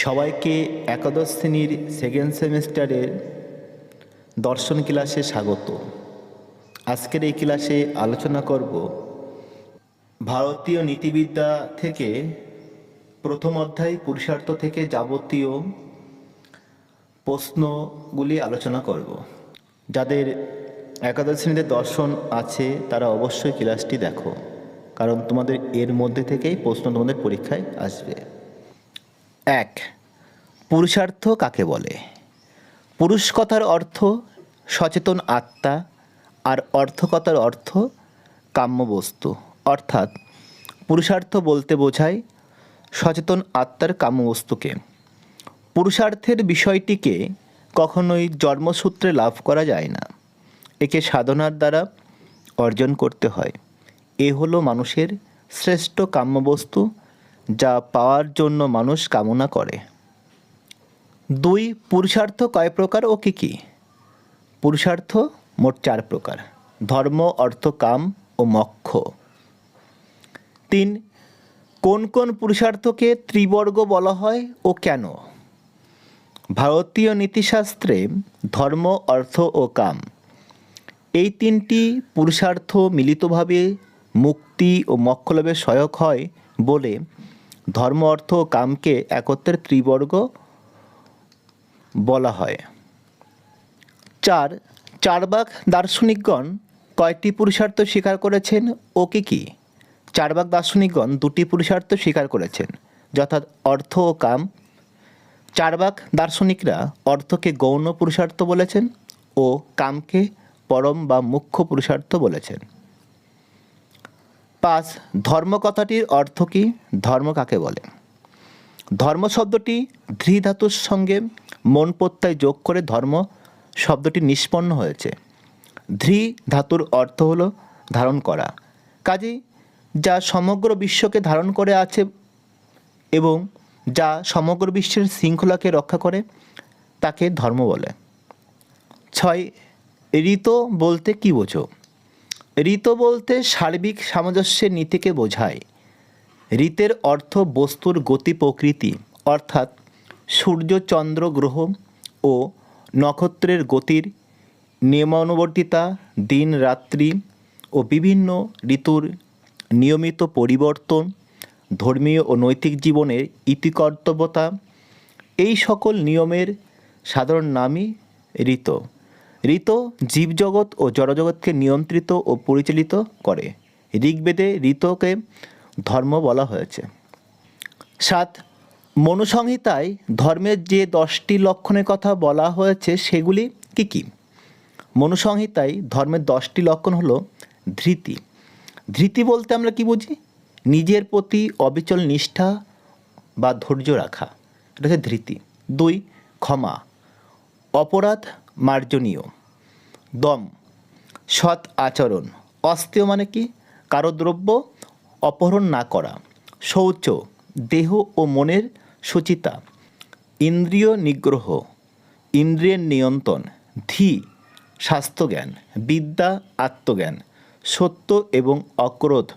সবাইকে একাদশ শ্রেণির সেকেন্ড সেমিস্টারের দর্শন ক্লাসে স্বাগত। আজকের এই ক্লাসে আলোচনা করব ভারতীয় নীতিবিদ্যা থেকে প্রথম অধ্যায় পুরুষার্থ থেকে যাবতীয় প্রশ্নগুলি আলোচনা করব। যাদের একাদশ শ্রেণীতে দর্শন আছে, তারা অবশ্যই ক্লাসটি দেখো, কারণ তোমাদের এর মধ্যে থেকেই প্রশ্ন তোমাদের পরীক্ষায় আসবে। এক, পুরুষার্থ কাকে বলে? পুরুষ কথার অর্থ সচেতন আত্মা, আর অর্থকতার অর্থ কাম্যবস্তু অর্থাৎ, পুরুষার্থ বলতে বোঝায় সচেতন আত্মার কাম্যবস্তুকে পুরুষার্থের বিষয়টিকে কখনোই জন্মসূত্রে লাভ করা যায় না। একে সাধনার দ্বারা অর্জন করতে হয়। এ হলো মানুষের শ্রেষ্ঠ কাম্যবস্তু যা পাওয়ার জন্য মানুষ কামনা করে। দুই, পুরুষার্থ কয় প্রকার ও কী কী? পুরুষার্থ মোট চার প্রকার, ধর্ম, অর্থ, কাম ও মক্ষ। তিন, কোন কোন পুরুষার্থকে ত্রিবর্গ বলা হয় ও কেন? ভারতীয় নীতিশাস্ত্রে ধর্ম, অর্থ ও কাম এই তিনটি পুরুষার্থ মিলিতভাবে মুক্তি ও মক্ষলাভে সহায়ক হয় বলে ধর্ম, অর্থ ও কামকে একত্রে ত্রিবর্গ বলা হয়। চার চারবাক দার্শনিকগণ কয়টি পুরুষার্থ স্বীকার করেছেন ও কি কি? চারবাক দার্শনিকগণ দুটি পুরুষার্থ স্বীকার করেছেন যথা অর্থ ও কাম। চারবাক দার্শনিকরা অর্থকে গৌণ পুরুষার্থ বলেছেন ও কামকে পরম বা মুখ্য পুরুষার্থ বলেছেন। পাঁচ ধর্ম কথাটির অর্থ কি? ধর্ম কাকে বলে? ধর্ম শব্দটি ধৃ ধাতুর সঙ্গে মন প্রত্যয় যোগ করে ধর্ম শব্দটি নিষ্পন্ন হয়েছে। ধৃ ধাতুর অর্থ হলো ধারণ করা। কাজেই যা সমগ্র বিশ্বকে ধারণ করে আছে এবং যা সমগ্র বিশ্বের শৃঙ্খলাকে রক্ষা করে, তাকে ধর্ম বলে। ছয়, ঋত বলতে কি বোঝো? ঋত বলতে সার্বিক সামঞ্জস্যের নীতিকে বোঝায়। ঋতের অর্থ বস্তুর গতি প্রকৃতি, অর্থাৎ সূর্য চন্দ্র গ্রহ ও নক্ষত্রের গতির নিয়মানুবর্তিতা, দিন রাত্রি ও বিভিন্ন ঋতুর নিয়মিত পরিবর্তন, ধর্মীয় ও নৈতিক জীবনের ইতিকর্তব্যতা, এই সকল নিয়মের সাধারণ নামই ঋত। ঋত জীবজগৎ ও জড়জগৎকে নিয়ন্ত্রিত ও পরিচালিত করে। ঋগ্বেদে ঋতকে ধর্ম বলা হয়েছে। সাত, মনুসংহিতায় ধর্মের যে দশটি লক্ষণের কথা বলা হয়েছে, সেগুলি কি কি? মনুসংহিতায় ধর্মের দশটি লক্ষণ হলো ধৃতি। ধৃতি বলতে আমরা কি বুঝি? নিজের প্রতি অবিচল নিষ্ঠা বা ধৈর্য রাখা। এটা হচ্ছে ধৃতি। দুই, ক্ষমা। অপরাধ মার্জনীয়। দম, সৎ আচরণ, অস্তেয় মানে কি? কারও দ্রব্য অপহরণ না করা। শৌচ, দেহ ও মনের সুচিতা। ইন্দ্রিয় নিগ্রহ, ইন্দ্রিয়ের নিয়ন্ত্রণ, ধি, স্বাস্থ্যজ্ঞান, বিদ্যা, আত্মজ্ঞান, সত্য এবং অক্রোধ,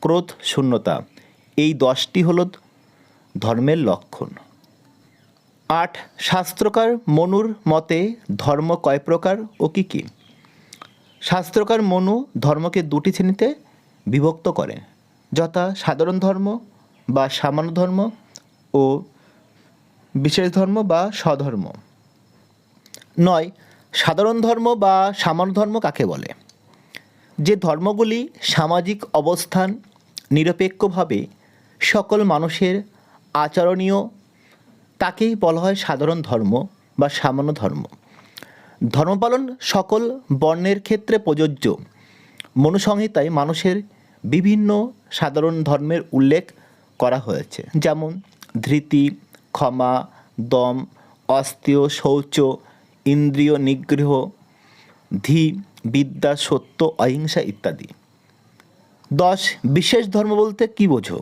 ক্রোধ, শূন্যতা। এই দশটি হল ধর্মের লক্ষণ। আট, শাস্ত্রকার মনুর মতে ধর্ম কয় প্রকার ও কী কী? শাস্ত্রকার মনু ধর্মকে দুটি শ্রেণীতে বিভক্ত করে, যথা সাধারণ ধর্ম বা সামান্য ধর্ম ও বিশেষ ধর্ম বা স্বধর্ম। নয়, সাধারণ ধর্ম বা সামান্য ধর্ম কাকে বলে? যে ধর্মগুলি সামাজিক অবস্থান নিরপেক্ষভাবে সকল মানুষের আচরণীয় তাকেই বলা হয় সাধারণ ধর্ম বা সামান্য ধর্ম। ধর্মপালন সকল বর্ণের ক্ষেত্রে প্রযোজ্য। মনুসংহিতায় মানুষের বিভিন্ন সাধারণ ধর্মের উল্লেখ করা হয়েছে। যেমন ধৃতি, ক্ষমা, দম অস্তেয় শৌচ, ইন্দ্রিয় নিগ্রহ, ধি, বিদ্যা, সত্য, অহিংসা ইত্যাদি। দশ, বিশেষ ধর্ম বলতে কী বোঝো?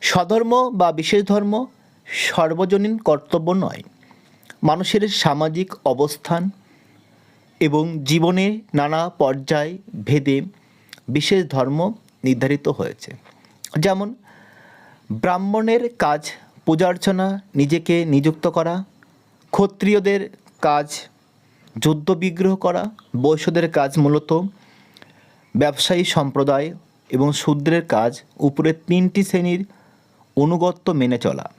স্বধর্ম বা বিশেষ ধর্ম সর্বজনীন কর্তব্য নয়। মানুষের সামাজিক অবস্থান এবং জীবনের নানা পর্যায় ভেদে বিশেষ ধর্ম নির্ধারিত হয়েছে। যেমন, ব্রাহ্মণের কাজ পূজার্চনা, নিজেকে নিযুক্ত করা, ক্ষত্রিয়দের কাজ যুদ্ধ বিগ্রহ করা, বৈশ্যদের কাজ মূলত ব্যবসায়ী সম্প্রদায় এবং শূদ্রের কাজ উপরের তিনটি শ্রেণির অনুগত্য মেনে চলা।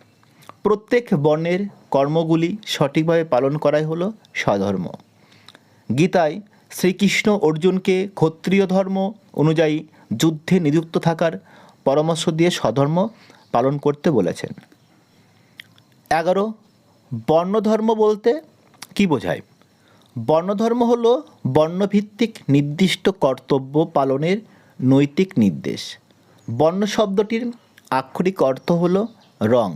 প্রত্যেক বর্ণের কর্মগুলি সঠিকভাবে পালন করাই হলো স্বধর্ম। গীতায় শ্রীকৃষ্ণ অর্জুনকে ক্ষত্রিয় ধর্ম অনুযায়ী যুদ্ধে নিযুক্ত থাকার পরামর্শ দিয়ে স্বধর্ম পালন করতে বলেছেন। এগারো, বর্ণধর্ম বলতে কি বোঝায়? বর্ণধর্ম হল বর্ণভিত্তিক নির্দিষ্ট কর্তব্য পালনের নৈতিক নির্দেশ। বর্ণ শব্দটির আক্ষরিক অর্থ হল রং।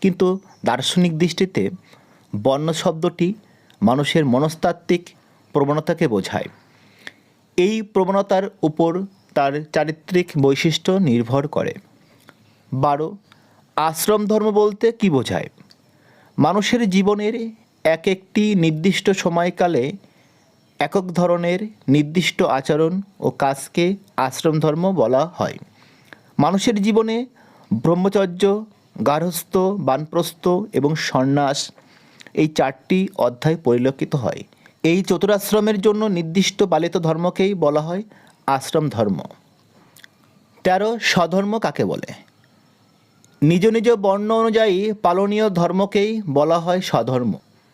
কিন্তু দার্শনিক দৃষ্টিতে বর্ণ শব্দটি মানুষের মনস্তাত্ত্বিক প্রবণতাকে বোঝায়। এই প্রবণতার উপর তার চারিত্রিক বৈশিষ্ট্য নির্ভর করে। বারো, আশ্রম ধর্ম বলতে কি বোঝায়? মানুষের জীবনের এক একটি নির্দিষ্ট সময়কালে একক ধরনের নির্দিষ্ট আচরণ ও কাজকে আশ্রম ধর্ম বলা হয়। মানুষের জীবনে ব্রহ্মচর্য গার্হস্থ, বানপ্রস্থ এবং সন্ন্যাস এই চারটি অধ্যায় পরিলক্ষিত হয়। এই চতুরাশ্রমের জন্য নির্দিষ্ট পালিত ধর্মকেই বলা হয় আশ্রম ধর্ম। তেরো, স্বধর্ম কাকে বলে? নিজ নিজ বর্ণ অনুযায়ী পালনীয় ধর্মকেই বলা হয় স্বধর্ম।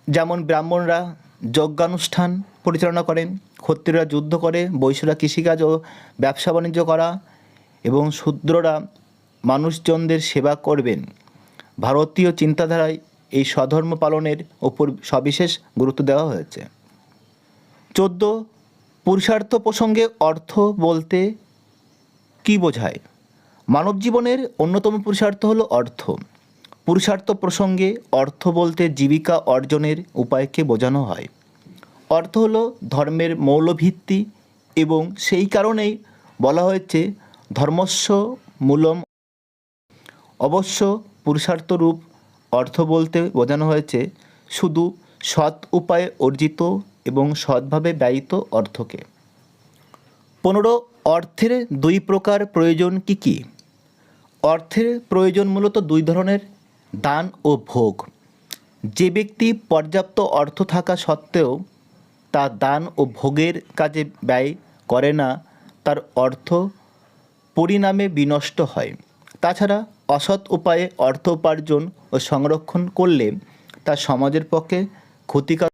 যেমন ব্রাহ্মণরা যজ্ঞানুষ্ঠান পরিচালনা করেন, ক্ষত্রিয়রা যুদ্ধ করে, বৈশ্যরা কৃষিকাজ ও ব্যবসা বাণিজ্য করা এবং শূদ্ররা মানুষজনদের সেবা করবেন। ভারতীয় চিন্তাধারায় এই স্বধর্ম পালনের ওপর সবিশেষ গুরুত্ব দেওয়া হয়েছে। চোদ্দ, পুরুষার্থ প্রসঙ্গে অর্থ বলতে কি বোঝায়? মানব জীবনের অন্যতম পুরুষার্থ হলো অর্থ। পুরুষার্থ প্রসঙ্গে অর্থ বলতে জীবিকা অর্জনের উপায়কে বোঝানো হয়। অর্থ হলো ধর্মের মৌলভিত্তি এবং সেই কারণেই বলা হয়েছে, ধর্মস্ব মূলম অবশ্য পুরুষার্থ রূপ অর্থ বলতে বোঝানো হয়েছে শুধু সৎ উপায়ে অর্জিত এবং সৎভাবে ব্যয়িত অর্থকে। পনেরো, অর্থের দুই প্রকার প্রয়োজন কি কি? অর্থের প্রয়োজন মূলত দুই ধরনের, দান ও ভোগ। যে ব্যক্তি পর্যাপ্ত অর্থ থাকা সত্ত্বেও তা দান ও ভোগের কাজে ব্যয় করে না, তার অর্থ পরিণামে বিনষ্ট হয়। তাছাড়া অসৎ উপায়ে অর্থ উপার্জন ও সংরক্ষণ করলে তা সমাজের পক্ষে ক্ষতিকর।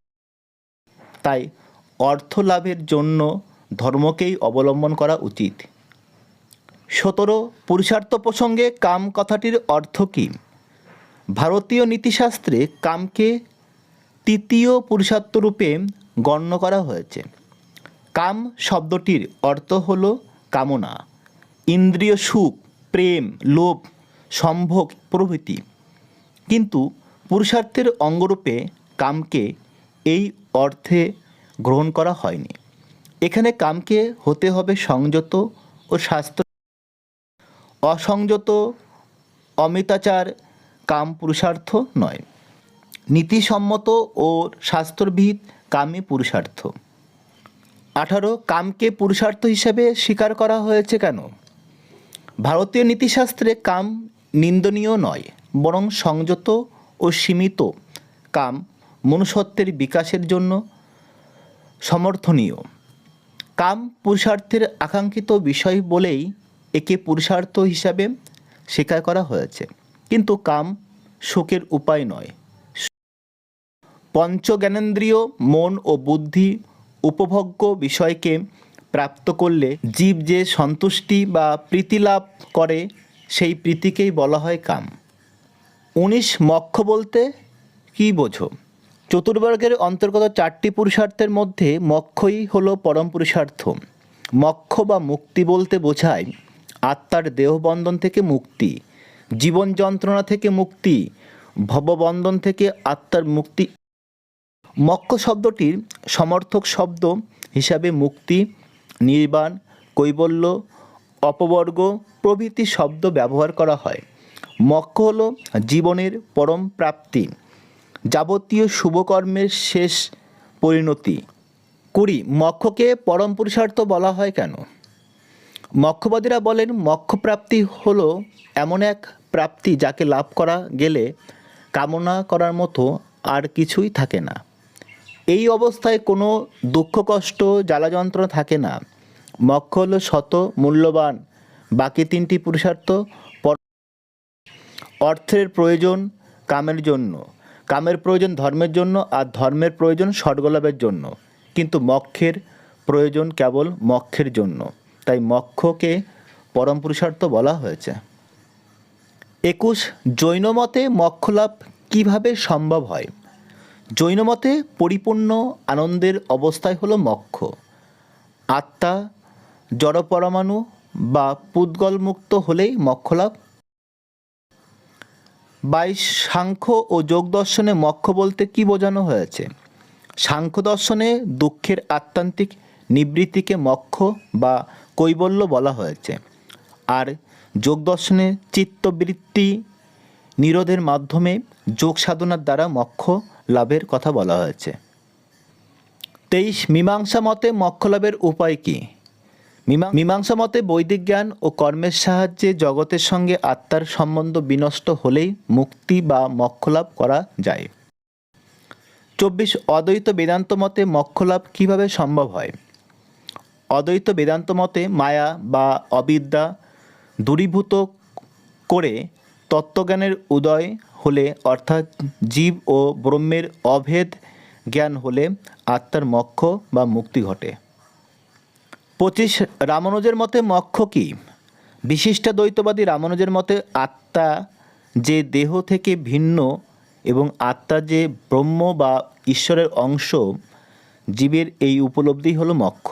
তাই অর্থ লাভের জন্য ধর্মকেই অবলম্বন করা উচিত। সতেরো, পুরুষার্থ প্রসঙ্গে কাম কথাটির অর্থ কী? ভারতীয় নীতিশাস্ত্রে কামকে তৃতীয় পুরুষার্থ রূপে গণ্য করা হয়েছে। কাম শব্দটির অর্থ হল কামনা। ইন্দ্রিয় সুখ, প্রেম, লোভ সম্ভোগ প্রভৃতি। কিন্তু পুরুষার্থের অঙ্গরূপে কামকে এই অর্থে গ্রহণ করা হয়নি। এখানে কামকে হতে হবে সংযত ও স্বাস্থ্য অসংযত অমিতাচার কাম পুরুষার্থ নয়। নীতিসম্মত ও শাস্ত্রবিহিত কামই পুরুষার্থ। আঠারো, কামকে পুরুষার্থ হিসেবে স্বীকার করা হয়েছে কেন? ভারতীয় নীতিশাস্ত্রে কাম নিন্দনীয় নয়, বরং সংযত ও সীমিত কাম মনুষ্যত্বের বিকাশের জন্য সমর্থনীয়। কাম পুরুষার্থের আকাঙ্ক্ষিত বিষয় বলেই একে পুরুষার্থ হিসাবে স্বীকার করা হয়েছে। কিন্তু কাম সুখের উপায় নয়। পঞ্চ জ্ঞানেন্দ্রিয় মন ও বুদ্ধি উপভোগ্য বিষয়কে প্রাপ্ত করলে জীব যে সন্তুষ্টি বা প্রীতি লাভ করে সেই প্রীতিকেই বলা হয় কাম। উনিশ মক্ষ বলতে কি বোঝো? চতুর্বর্গের অন্তর্গত চারটি পুরুষার্থের মধ্যে মক্ষই হলো পরম পুরুষার্থ। মক্ষ বা মুক্তি বলতে বোঝায় আত্মার দেহবন্ধন থেকে মুক্তি, জীবন যন্ত্রণা থেকে মুক্তি, ভববন্ধন থেকে আত্মার মুক্তি। মক্ষ শব্দটির সমর্থক শব্দ হিসাবে মুক্তি, নির্বাণ, কৈবল্য অপবর্গ প্রভৃতি শব্দ ব্যবহার করা হয়। মক্ষ হল জীবনের পরম প্রাপ্তি, যাবতীয় শুভকর্মের শেষ পরিণতি। কুড়ি মক্ষকে পরম পুরুষার্থ বলা হয় কেন? মক্ষবাদীরা বলেন মক্ষপ্রাপ্তি হলো এমন এক প্রাপ্তি যাকে লাভ করা গেলে কামনা করার মতো আর কিছুই থাকে না। এই অবস্থায় কোনো দুঃখ, কষ্ট জ্বালা যন্ত্রণা থাকে না। মক্ষ হলো শত মূল্যবান, বাকি তিনটি পুরুষার্থ পর- অর্থের প্রয়োজন কামের জন্য। কামের প্রয়োজন ধর্মের জন্য আর ধর্মের প্রয়োজন স্বর্গলাভের জন্য। কিন্তু মক্ষের প্রয়োজন কেবল মক্ষের জন্য। তাই মক্ষকে পরম পুরুষার্থ বলা হয়েছে। একুশ জৈনমতে মক্ষলাভ কীভাবে সম্ভব হয়? জৈনমতে পরিপূর্ণ আনন্দের অবস্থায় হলো মক্ষ আত্মা জড়পরমাণু বা পুদ্গলমুক্ত হলেই মক্ষলাভ। বাইশ, সাংখ্য ও যোগ দর্শনে মক্ষ বলতে কি বোঝানো হয়েছে? সাংখ্য দর্শনে দুঃখের আত্মান্তিক নিবৃত্তিকে মক্ষ বা কৈবল্য বলা হয়েছে। আর যোগ দর্শনে চিত্তবৃত্তি নিরোধের মাধ্যমে যোগ সাধনার দ্বারা মক্ষ লাভের কথা বলা হয়েছে। তেইশ, মীমাংসা মতে মক্ষ লাভের উপায় কী? মীমাংসা মতে বৈদিক জ্ঞান ও কর্মের সাহায্যে জগতের সঙ্গে আত্মার সম্বন্ধ বিনষ্ট হলেই মুক্তি বা মক্ষলাভ করা যায়। চব্বিশ অদ্বৈত বেদান্ত মতে মক্ষলাভ কীভাবে সম্ভব হয়? অদ্বৈত বেদান্ত মতে মায়া বা অবিদ্যা দূরীভূত করে তত্ত্বজ্ঞানের উদয় হলে অর্থাৎ জীব ও ব্রহ্মের অভেদ জ্ঞান হলে আত্মার মক্ষ বা মুক্তি ঘটে। পঁচিশ রামানুজের মতে মক্ষ কি? বিশিষ্ট দ্বৈতবাদী রামানুজের মতে আত্মা যে দেহ থেকে ভিন্ন এবং আত্মা যে ব্রহ্ম বা ঈশ্বরের অংশ, জীবের এই উপলব্ধি হলো মক্ষ।